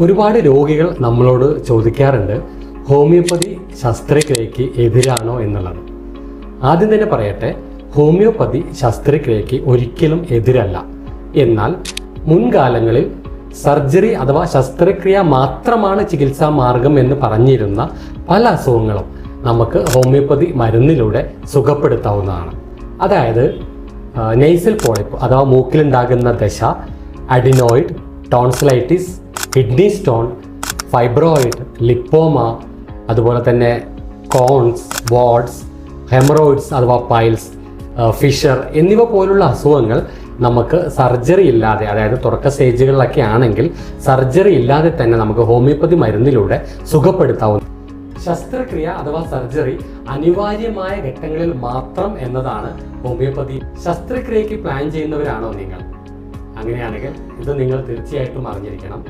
ഒരുപാട് രോഗികൾ നമ്മളോട് ചോദിക്കാറുണ്ട് ഹോമിയോപ്പതി ശസ്ത്രക്രിയയ്ക്ക് എതിരാണോ എന്നുള്ളത്. ആദ്യം തന്നെ പറയട്ടെ ഹോമിയോപ്പതി ശസ്ത്രക്രിയയ്ക്ക് ഒരിക്കലും എതിരല്ല. എന്നാൽ മുൻകാലങ്ങളിൽ സർജറി അഥവാ ശസ്ത്രക്രിയ മാത്രമാണ് ചികിത്സാ മാർഗം എന്ന് പറഞ്ഞിരുന്ന പല അസുഖങ്ങളും നമുക്ക് ഹോമിയോപ്പതി മരുന്നിലൂടെ സുഖപ്പെടുത്താവുന്നതാണ്. അതായത് നെയ്സൽ പോളിപ്പ് അഥവാ മൂക്കിലുണ്ടാകുന്ന ദശ adenoid tonsillitis kidney stone fibroid lipoma അതുപോലെ തന്നെ കോൺസ് വാർഡ്സ് ഹെമറോയിഡ്സ് അഥവാ പൈൽസ് ഫിഷർ എന്നിവ പോലുള്ള അസുഖങ്ങൾ നമുക്ക് സർജറി ഇല്ലാതെ അതായത് തുടക്ക സ്റ്റേജുകളിലൊക്കെ ആണെങ്കിൽ സർജറി ഇല്ലാതെ തന്നെ നമുക്ക് ഹോമിയോപ്പതി മരുന്നിലൂടെ സുഖപ്പെടുത്താവുന്ന ശസ്ത്രക്രിയ അഥവാ സർജറി അനിവാര്യമായ ഘട്ടങ്ങളിൽ മാത്രം എന്നതാണ് ഹോമിയോപ്പതി ശസ്ത്രക്രിയയ്ക്ക് പ്ലാൻ ചെയ്യുന്നവരാണോ നിങ്ങൾ? അങ്ങനെയാണെങ്കിൽ ഇത് നിങ്ങൾ തീർച്ചയായിട്ടും അറിഞ്ഞിരിക്കണം.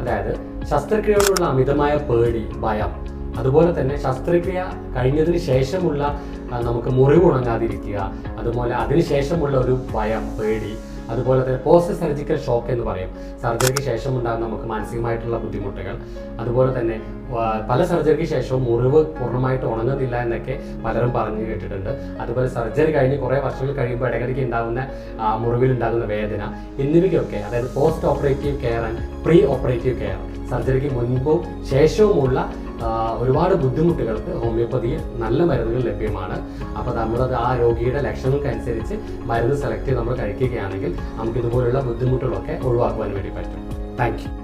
അതായത് ശസ്ത്രക്രിയയോടുള്ള അമിതമായ പേടി ഭയം. അതുപോലെ തന്നെ ശസ്ത്രക്രിയ കഴിഞ്ഞതിന് ശേഷമുള്ള നമുക്ക് മുറിവ് ഉണങ്ങാതിരിക്കുക. അതുപോലെ അതിനുശേഷമുള്ള ഒരു ഭയം പേടി. അതുപോലെ തന്നെ പോസ്റ്റ് സർജിക്കൽ ഷോക്ക് എന്ന് പറയും. സർജറിക്ക് ശേഷം ഉണ്ടാകുന്ന നമുക്ക് മാനസികമായിട്ടുള്ള ബുദ്ധിമുട്ടുകൾ. അതുപോലെ തന്നെ പല സർജറിക്ക് ശേഷവും മുറിവ് പൂർണമായിട്ട് ഉണങ്ങുന്നില്ല എന്നൊക്കെ പലരും പറഞ്ഞു കേട്ടിട്ടുണ്ട്. അതുപോലെ സർജറി കഴിഞ്ഞ് കുറേ വർഷങ്ങൾ കഴിയുമ്പോൾ ഇടയ്ക്കിടയ്ക്ക് ഉണ്ടാകുന്ന മുറിവിൽ ഉണ്ടാകുന്ന വേദന എന്നിവയ്ക്കൊക്കെ അതായത് post operative care and pre operative care സർജറിക്ക് മുൻപും ശേഷവുമുള്ള ഒരുപാട് ബുദ്ധിമുട്ടുകൾക്ക് ഹോമിയോപ്പതിയിൽ നല്ല മരുന്നുകൾ ലഭ്യമാണ്. അപ്പോൾ നമ്മളത് ആ രോഗിയുടെ ലക്ഷണങ്ങൾക്കനുസരിച്ച് മരുന്ന് സെലക്ട് ചെയ്ത് നമ്മൾ കഴിക്കുകയാണെങ്കിൽ നമുക്ക് ഇതുപോലുള്ള ബുദ്ധിമുട്ടുകളൊക്കെ ഒഴിവാക്കുവാൻ വേണ്ടി പറ്റും. താങ്ക്